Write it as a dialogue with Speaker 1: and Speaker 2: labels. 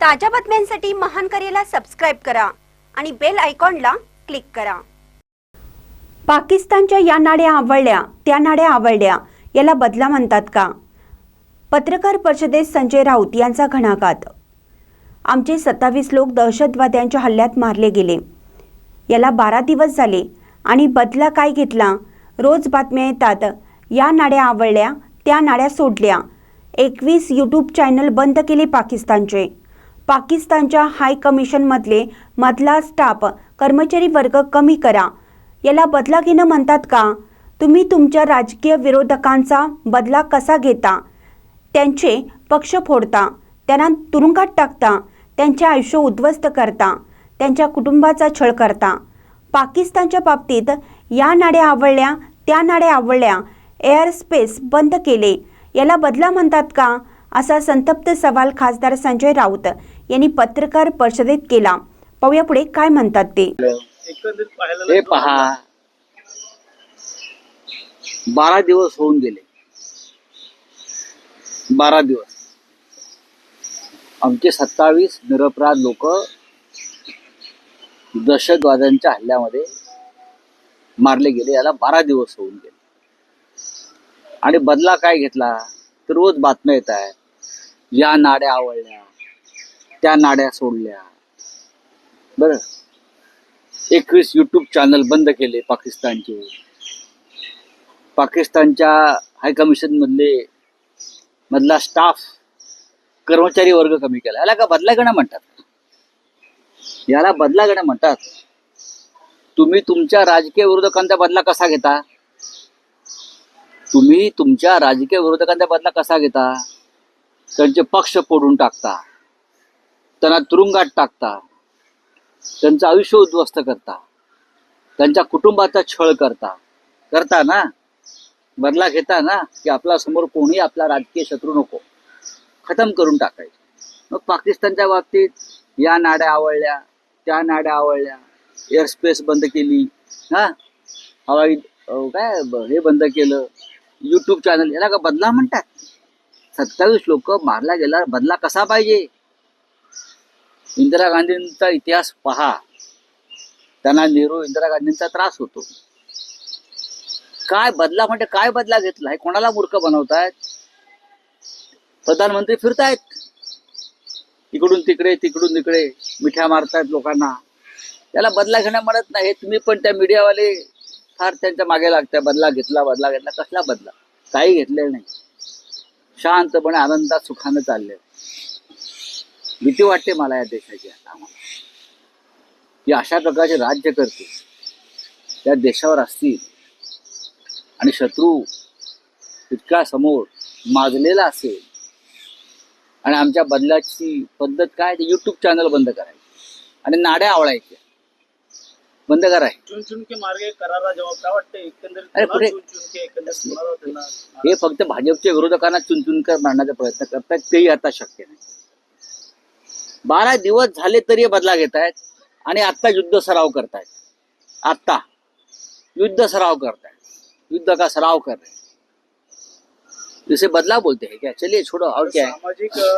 Speaker 1: ताज्या बातम्यांसाठी महान करेला सबस्क्राईब करा आणि बेल आयकॉनला क्लिक करा. पाकिस्तानच्या या नाड्या आवडल्या त्या नाड्या आवडल्या याला बदला म्हणतात का? पत्रकार परिषदेत संजय राऊत यांचा घणाघात. आमचे सत्तावीस लोक दहशतवाद्यांच्या हल्ल्यात मारले गेले. याला बारा दिवस झाले आणि बदला काय घेतला? रोज बातम्या येतात या नाड्या आवडल्या त्या नाड्या सोडल्या. एकवीस यूट्यूब चॅनल बंद केले पाकिस्तानचे. पाकिस्तानच्या हाय कमिशनमधले मधला स्टाफ कर्मचारी वर्ग कमी करा. याला बदला घेणं म्हणतात का? तुम्ही तुमच्या राजकीय विरोधकांचा बदला कसा घेता? त्यांचे पक्ष फोडता त्यांना तुरुंगात टाकता त्यांचे आयुष्य उद्ध्वस्त करता त्यांच्या कुटुंबाचा छळ करता. पाकिस्तानच्या बाबतीत या नाड्या आवडल्या त्या नाड्या आवडल्या एअर स्पेस बंद केले. याला बदला म्हणतात का? असा संतप्त सवाल खासदार संजय राऊत यांनी पत्रकार परिषदेत केला. पाहूया पुढे काय म्हणतात ते.
Speaker 2: एकंदरीत पाहायला
Speaker 3: हे पहा. बारा दिवस होऊन गेले. बारा दिवस. आमचे सत्तावीस निरपराध लोक दहशतवाद्यांच्या हल्ल्यामध्ये मारले गेले. याला बारा दिवस होऊन गेले. आणि बदला काय घेतला? तर रोज बातम्या येत आहे या नाड्या आवडल्या त्या नाड्या सोडल्या. बर. एकवीस युट्यूब चॅनल बंद केले पाकिस्तानचे. पाकिस्तानच्या हायकमिशन मधले मधला स्टाफ कर्मचारी वर्ग कमी केला. याला का बदला घेणं म्हणतात? याला बदला घेणं म्हणतात. तुम्ही तुमच्या राजकीय विरोधकांचा बदला कसा घेता? तुम्ही तुमच्या राजकीय विरोधकांचा बदला कसा घेता? त्यांचे पक्ष फोडून टाकता. त्यांना तुरुंगात टाकता. त्यांचं आयुष्य उद्ध्वस्त करता. त्यांच्या कुटुंबाचा छळ करता. करता ना? बदला घेता ना? की आपला समोर कोणी आपला राजकीय शत्रू नको. खतम करून टाकायचं. मग पाकिस्तानच्या बाबतीत या नाड्या आवडल्या त्या नाड्या आवडल्या एअर स्पेस बंद केली. हा? हवाई काय हे बंद केलं? युट्यूब चॅनल याला का बदला म्हणतात? सत्तावीस लोक मारला गेला बदला कसा पाहिजे? इंदिरा गांधींचा इतिहास पहा. त्यांना नेहरू इंदिरा गांधींचा त्रास होतो. काय बदला म्हणजे काय बदला घेतला? हे कोणाला मूर्ख बनवतायत? प्रधानमंत्री फिरतायत. इकडून तिकडे तिकडून तिकडे मिठ्या मारतायत लोकांना. त्याला बदला घेणं म्हणत नाही. तुम्ही पण त्या मीडियावाले फार त्यांच्या मागे लागताय बदला घेतला बदला घेतला कसला बदला? काही घेतलेलं नाही. शांतपणे आनंदात सुखानं चालले भीती वाटते मला या देशाची आता आम्हाला. की अशा प्रकारचे राज्य करते. त्या देशावर असतील. आणि शत्रू इतका समोर माजलेला असेल. आणि आमच्या बदलाची पद्धत काय? ते युट्यूब चॅनल बंद करायची. आणि नाड्या आवडायच्या बंद करायचे
Speaker 2: चुन चुन के मार्गे करारा जवाब काय वाटतं एकंदरीत
Speaker 3: अरे
Speaker 2: कुणाला त्यांना
Speaker 3: हे फक्त भाजपच्या विरोधकांना चुनचुनकर मारण्याचा प्रयत्न करतायत तेही आता शक्य नाही. बारा दिवस झाले तरी हे बदला घेत आहेत आणि आत्ता युद्ध सराव करतायत. आत्ता. युद्ध सराव करतायत. युद्ध का सराव कर रहे हैं. इसे बदला बोलते हैं क्या चलिए छोड़ो और क्या है
Speaker 2: सामाजिक अ,